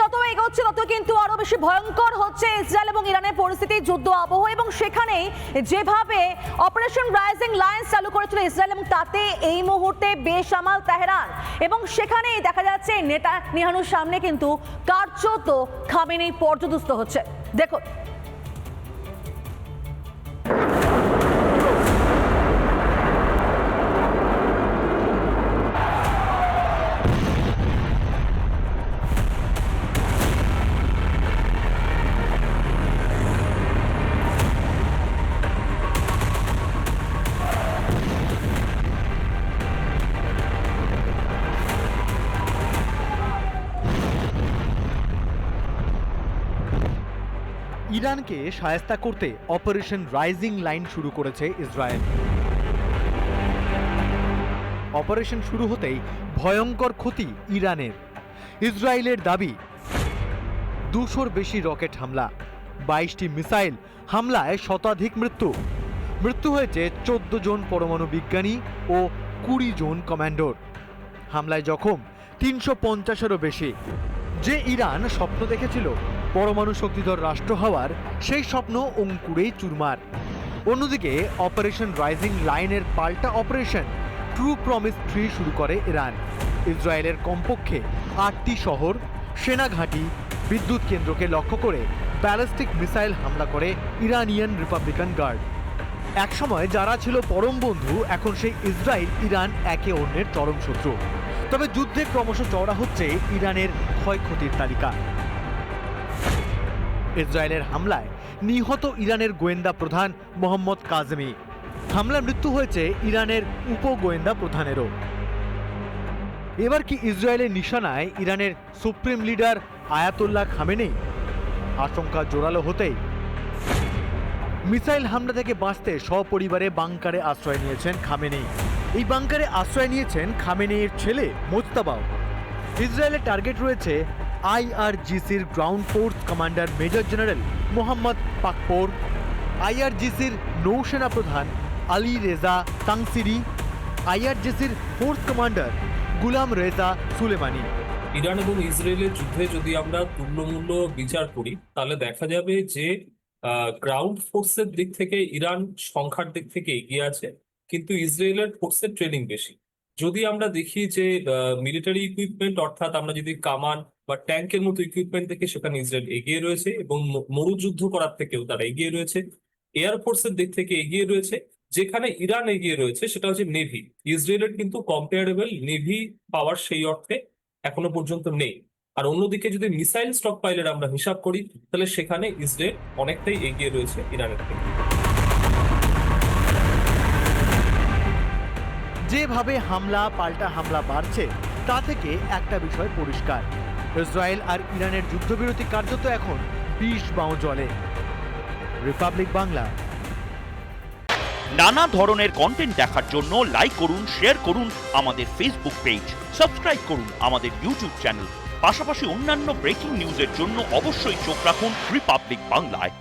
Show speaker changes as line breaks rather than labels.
যত এগোচ্ছে, তত কিন্তু আরও বেশি ভয়ঙ্কর হচ্ছে ইসরায়েল এবং ইরানের পরিস্থিতি, যুদ্ধ, আবহ এবং সেখানেই যেভাবে অপারেশন রাইজিং লাইন চালু করেছিল ইসরায়েল এবং তাতে এই মুহূর্তে বেসামাল তেহরান। এবং সেখানেই দেখা যাচ্ছে নেতা নিহানুর সামনে কিন্তু কার্যত খামেনি পর্যদস্ত হচ্ছে। দেখুন।
ইরানকে সায়স্তা করতে অপারেশন রাইজিং লাইন শুরু করেছে ইসরায়েল। অপারেশন শুরু হতেই ভয়ঙ্কর ক্ষতি ইরানের। ইসরায়েলের দাবি, দুশোর বেশি রকেট হামলা, বাইশটি মিসাইল হামলায় শতাধিক মৃত্যু। মৃত্যু হয়েছে চোদ্দ জন পরমাণু বিজ্ঞানী ও কুড়ি জন কমান্ডোর। হামলায় জখম তিনশো পঞ্চাশেরও বেশি। যে ইরান স্বপ্ন দেখেছিল পরমাণু শক্তিধর রাষ্ট্র হওয়ার সেই স্বপ্ন অঙ্কুরেই চুরমার। অন্যদিকে অপারেশন রাইজিং লাইনের পাল্টা অপারেশন ট্রু প্রমিস থ্রি শুরু করে ইরান। ইসরায়েলের কমপক্ষে আটটি শহর, সেনাঘাঁটি, বিদ্যুৎ কেন্দ্রকে লক্ষ্য করে ব্যালিস্টিক মিসাইল হামলা করে ইরানিয়ান রিপাবলিকান গার্ড। একসময় যারা ছিল পরম বন্ধু, এখন সেই ইসরায়েল ইরান একে অন্যের চরম শত্রু। তবে যুদ্ধে ক্রমশ চড়া হচ্ছে ইরানের ক্ষয়ক্ষতির তালিকা। ইসরায়েলের হামলায় নিহত ইরানের গোয়েন্দা প্রধান মোহাম্মদ কাজমি। হামলায় মৃত্যু হয়েছে ইরানের উপ গোয়েন্দা প্রধানেরও। এবার কি ইসরায়েলের নিশানায় ইরানের সুপ্রিম লিডার আয়াতুল্লাহ খামেনেই আশঙ্কা জোরালো হতেই। মিসাইল হামলা থেকে বাঁচতে সপরিবারে বাংকারে আশ্রয় নিয়েছেন খামেনেই এই বাংকারে আশ্রয় নিয়েছেন খামেনেইর ছেলে মোজতাবাও। ইসরায়েলের টার্গেট রয়েছে আইআরজিসির ground force commander major general Mohammad Pakpour, আইআরজিসির নৌসেনা প্রধান Ali Reza Tangsiri, আইআরজিসির force commander Gholam Reza Soleimani.
Iran এবং ইসরায়েলের যুদ্ধে যদি আমরা তুল্যমূল্য বিচার করি, তাহলে দেখা যাবে যে গ্রাউন্ড ফোর্সের দিক থেকে ইরান সংখ্যার দিক থেকে এগিয়ে আছে, কিন্তু ইসরায়েলের ফোর্সের ট্রেনিং বেশি। যদি আমরা দেখি যে মিলিটারি ইকুইপমেন্ট অর্থাৎ আমরা যদি কামান বা ট্যাঙ্কের মতো ইকুইপমেন্ট থেকে সেখানে ইসরায়েল এগিয়ে রয়েছে এবং মরুযুদ্ধ করার থেকেও তারা এগিয়ে রয়েছে। এয়ার ফোর্সের দিক থেকে এগিয়ে রয়েছে। যেখানে ইরান এগিয়ে রয়েছে সেটা হচ্ছে নেভি ইসরায়েলের কিন্তু কম্পারেবল নেভি পাওয়ার সেই অর্থে এখনও পর্যন্ত নেই। আর অন্যদিকে যদি মিসাইল স্টক পাইলের আমরা হিসাব করি, তাহলে সেখানে ইসরায়েল অনেকটাই এগিয়ে রয়েছে ইরানের থেকে
যেভাবে হামলা, পাল্টা হামলা বাড়ছে, তা থেকে একটা বিষয় পরিষ্কার। ইসরায়েল আর ইরানের যুদ্ধবিরতি কার্যত এখন বিষ বাঁও জলে। রিপাবলিক বাংলা।
নানা ধরনের কন্টেন্ট দেখার জন্য লাইক করুন শেয়ার করুন আমাদের ফেসবুক পেজ সাবস্ক্রাইব করুন আমাদের ইউটিউব চ্যানেল পাশাপাশি অন্যান্য ব্রেকিং নিউজের জন্য অবশ্যই চোখ রাখুন রিপাবলিক বাংলায়